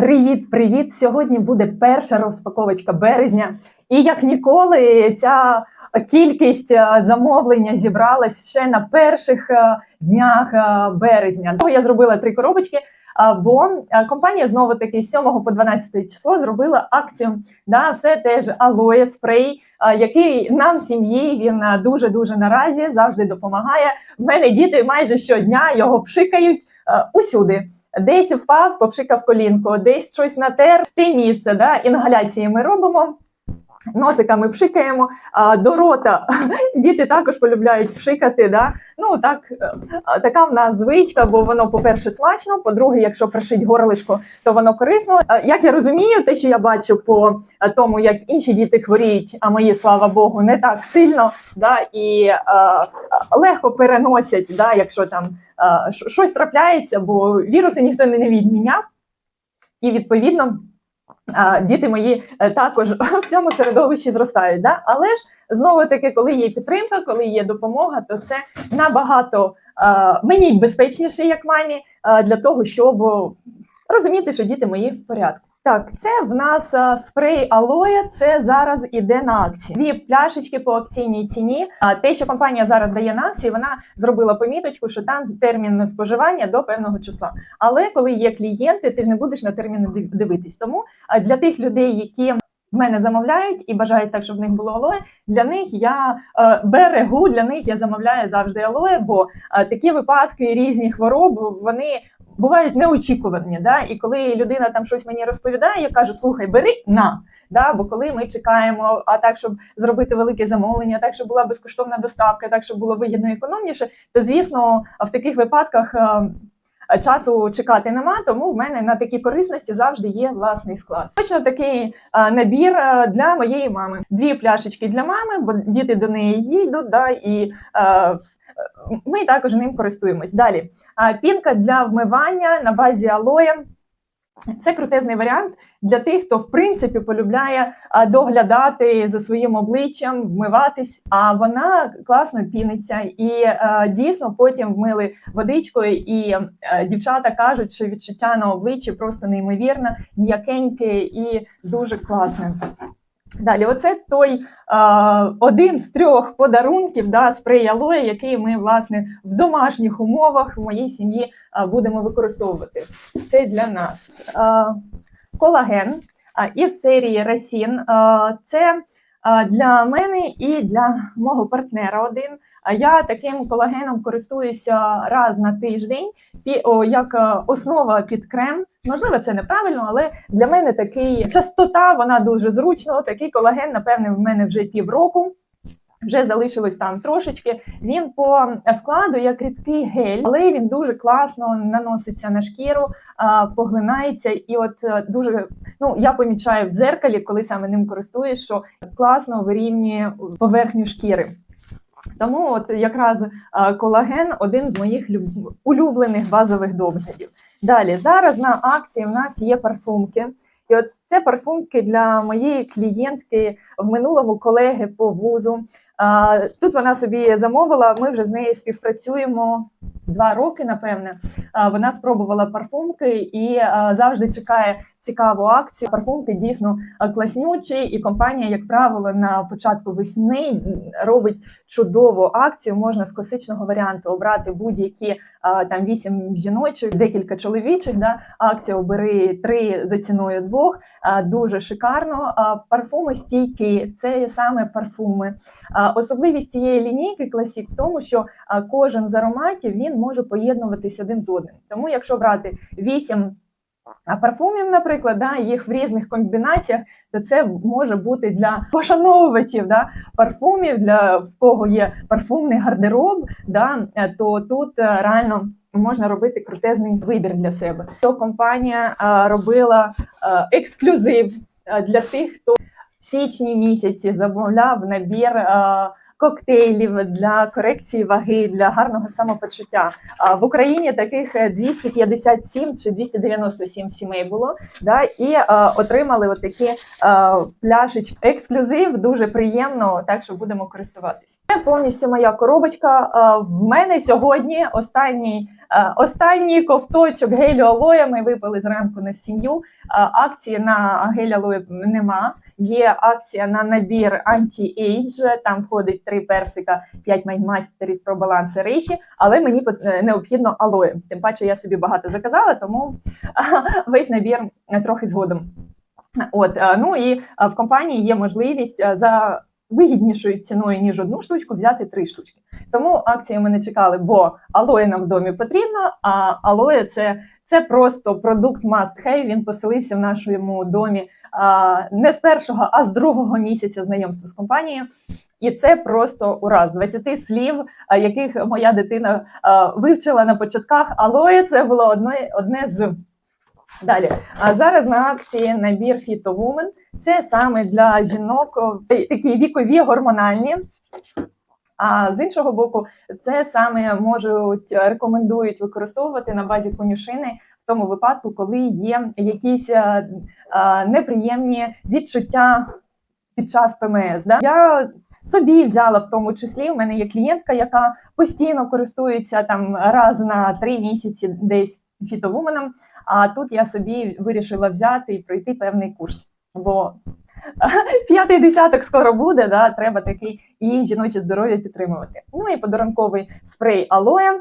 Привіт, привіт! Сьогодні буде перша розпаковочка березня. І як ніколи, ця кількість е, замовлення зібралась ще на перших е, днях е, березня. Я зробила три коробочки. Бо компанія знову таки з 7 по 12 число зробила акцію. Да, все теж алоє спрей, який нам сім'ї він дуже дуже наразі завжди допомагає. В мене діти майже щодня його пшикають усюди. Десь впав, попшикав колінку, десь щось натер, те місце. Да? Інгаляції ми робимо. Носиками пшикаємо, а до рота діти також полюбляють пшикати. Да? Ну так, е, така в нас звичка, бо воно, по-перше, смачно, по-друге, якщо прошить горлишко, то воно корисно. Як я розумію, те, що я бачу по е, тому, як інші діти хворіють, а мої, слава Богу, не так сильно, да? і е, е, легко переносять, да? якщо там е, щось трапляється, бо віруси ніхто не відміняв. І відповідно діти мої е, також в цьому середовищі зростають. Да? Але ж знову таки, коли є підтримка, коли є допомога, то це набагато мені безпечніше, як мамі, для того, щоб розуміти, що діти мої в порядку. Так, це в нас а, спрей алоє. Це зараз іде на акції. Дві пляшечки по акційній ціні. А те, що компанія зараз дає на акції, вона зробила поміточку, що там термін споживання до певного числа. Але коли є клієнти, ти ж не будеш на терміни див- дивитись. Тому а, для тих людей, які в мене замовляють і бажають так, щоб в них було алоє, для них я е, берегу, для них я замовляю завжди алоє, бо е, такі випадки різні хвороб вони бувають неочікувані. Да? І коли людина там щось мені розповідає, я кажу: слухай, бери на. Да? Бо коли ми чекаємо, а так, щоб зробити велике замовлення, так, щоб була безкоштовна доставка, так, щоб було вигідно і економніше, то звісно, в таких випадках. Часу чекати нема, тому в мене на такі корисності завжди є власний склад. Точно такий набір для моєї мами. Дві пляшечки для мами, бо діти до неї їдуть, да, і ми також ним користуємось. Далі пінка для вмивання на базі алоє. Це крутезний варіант для тих, хто в принципі полюбляє доглядати за своїм обличчям, вмиватись. А вона класно піниться, і дійсно потім вмили водичкою. І дівчата кажуть, що відчуття на обличчі просто неймовірне, м'якеньке і дуже класне. Далі, оце той е, один з трьох подарунків да, спрей алоє, який ми власне в домашніх умовах в моїй сім'ї будемо використовувати. Це для нас е, колаген із серії Расін. Е, це для мене і для мого партнера один. А я таким колагеном користуюся раз на тиждень як основа під крем. Можливо, це неправильно, але для мене такий частота, вона дуже зручно. Такий колаген, напевне, в мене вже півроку. Вже залишилось там трошечки. Він по складу як рідкий гель, але він дуже класно наноситься на шкіру, поглинається. І от е, дуже ну я помічаю в дзеркалі, коли саме ним користуюсь, що класно вирівнює поверхню шкіри. Тому от якраз колаген один з моїх улюблених базових доглядів. Далі зараз на акції в нас є парфумки. І от це парфумки для моєї клієнтки в минулому колеги по вузу. Тут вона собі замовила. Ми вже з нею співпрацюємо два роки, напевне. Вона спробувала парфумки і завжди чекає цікаву акцію. Парфумки дійсно класнючі, і компанія, як правило, на початку весни робить чудову акцію. Можна з класичного варіанту обрати будь-які там вісім жіночих, декілька чоловічих. Да? Акція обери три за ціною двох. Дуже шикарно. Парфуми стійкі, це саме парфуми. А, Особливість цієї лінійки класік в тому, що кожен з ароматів він може поєднуватись один з одним. Тому, якщо брати вісім парфумів, наприклад, да, їх в різних комбінаціях, то це може бути для пошановувачів да, парфумів, для в кого є парфумний гардероб, да, е, то тут е, реально можна робити крутезний вибір для себе. То компанія е, робила е, ексклюзив для тих, хто в січні місяці замовляв набір. е, Коктейлів для корекції ваги для гарного самопочуття А в Україні таких е, 257 чи 297 сімей було. Да, і е, отримали отакі е, пляшечки. Ексклюзив дуже приємно, так що будемо користуватись. Повністю моя коробочка. Е, В мене сьогодні останній, е, останній ковточок гелю алоє. Ми випили зранку на сім'ю. Е, Акції на гель алоє нема. Є акція на набір анті-ейдж. Там входить три персика, п'ять майнмастерів про баланс і рейші, але мені необхідно алоє. Тим паче я собі багато заказала, тому весь набір трохи згодом. От ну і в компанії є можливість за вигіднішою ціною ніж одну штучку взяти три штучки. Тому акції ми не чекали, бо алоє нам в домі потрібно. А алоє це, це просто продукт must have. Він поселився в нашому домі а, не з першого, а з другого місяця знайомства з компанією. І це просто ура з 20 слів, яких моя дитина вивчила на початках. Алоє це було одне, одне з. Далі, а зараз на акції набір Woman. Це саме для жінок такі вікові гормональні. А з іншого боку, це саме можуть рекомендують використовувати на базі конюшини в тому випадку, коли є якісь е, е, неприємні відчуття під час ПМС. Да? Я собі взяла в тому числі. У мене є клієнтка, яка постійно користується там раз на три місяці десь фітовуменом. А тут я собі вирішила взяти і пройти певний курс. Бо п'ятий десяток скоро буде, да, треба такий і жіноче здоров'я підтримувати. Ну і подарунковий спрей алоє.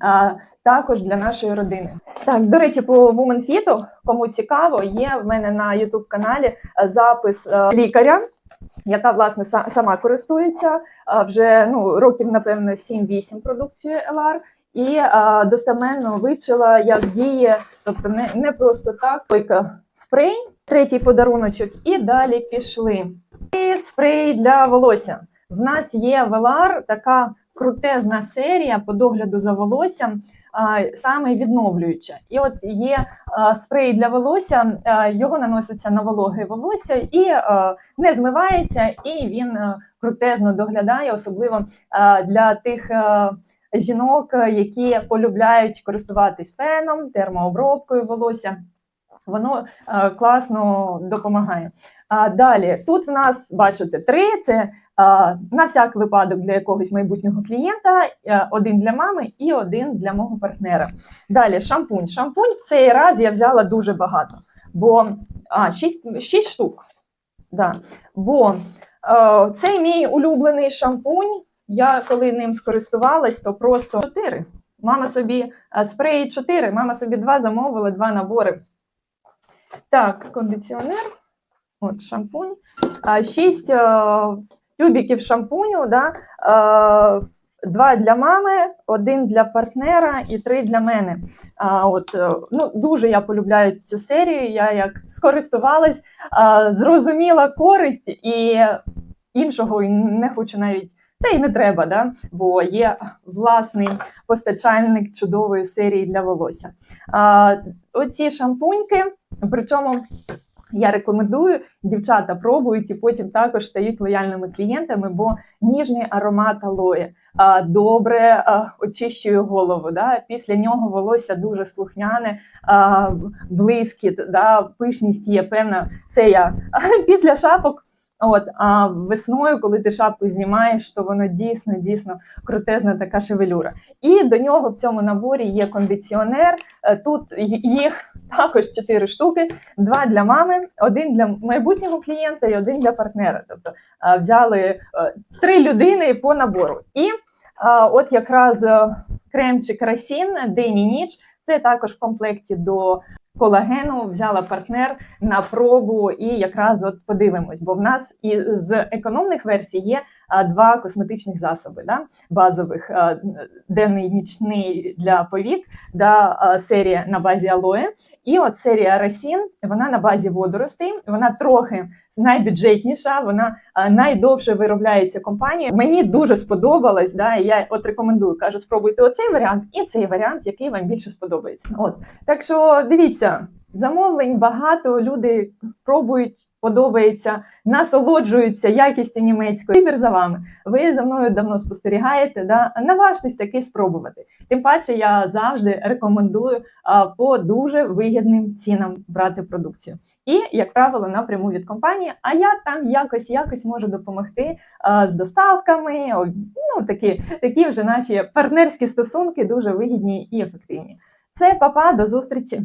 А, також для нашої родини. Так, до речі, по Woman Fit, кому цікаво, є в мене на youtube каналі запис лікаря, яка власне сама користується вже ну, років, напевно, 7-8 продукцією LR, і а, достеменно вивчила, як діє, тобто не, не просто так, тільки спрей, третій подаруночок, і далі пішли. І спрей для волосся. В нас є Велар, така крутезна серія по догляду за волоссям, а, саме відновлююча. І от є а, спрей для волосся, а, його наноситься на вологе волосся і а, не змивається, і він а, крутезно доглядає, особливо а, для тих. а, Жінок, які полюбляють користуватись феном, термообробкою волосся, воно е, класно допомагає. А далі тут в нас бачите три: це е, на всяк випадок для якогось майбутнього клієнта, е, один для мами і один для мого партнера. Далі шампунь. Шампунь в цей раз я взяла дуже багато, бо а, 6, 6 штук. Да. Бо е, цей мій улюблений шампунь. Я коли ним скористувалась, то просто 4. Мама собі е, спреї 4, мама собі два замовила, два набори. Так, кондиціонер, от шампунь. Шість е, тюбіків шампуню, да? е, два для мами, один для партнера і три для мене. А, от, ну, дуже я полюбляю цю серію. Я як скористувалась, зрозуміла користь і іншого не хочу навіть. Це і не треба, да? бо є власний постачальник чудової серії для волосся. А, оці шампуньки, причому я рекомендую, дівчата пробують і потім також стають лояльними клієнтами, бо ніжний аромат алоє а, добре очищує голову. Да? Після нього волосся дуже слухняне, блискіт, да? пишність є певна. Це я після шапок. От, а весною, коли ти шапку знімаєш, то воно дійсно дійсно крутезна така шевелюра. І до нього в цьому наборі є кондиціонер. Е, Тут їх також чотири штуки: два для мами, один для майбутнього клієнта і один для партнера. Тобто е, взяли е, три людини по набору. І от якраз кремчик Расін день і ніч. Це також в комплекті до колагену. Взяла партнер на пробу, і якраз от подивимось, бо в нас і з економних версій є два косметичних засоби, да, базових денний нічний для повік, да, серія на базі алоє. І от серія Расін, вона на базі водоростей, вона трохи найбюджетніша, вона найдовше виробляється компанія. Мені дуже сподобалось, да, і я от рекомендую, кажу, спробуйте оцей варіант і цей варіант, який вам більше сподобається. От так що дивіться, Замовлень багато, люди пробують, подобається, насолоджуються якістю німецької. Вибір за вами. Ви за мною давно спостерігаєте, да? наважтесь таки спробувати. Тим паче я завжди рекомендую по дуже вигідним цінам брати продукцію. І, як правило, напряму від компанії, а я там якось якось можу допомогти з доставками. Ну, такі, такі вже наші партнерські стосунки дуже вигідні і ефективні. Це папа, до зустрічі!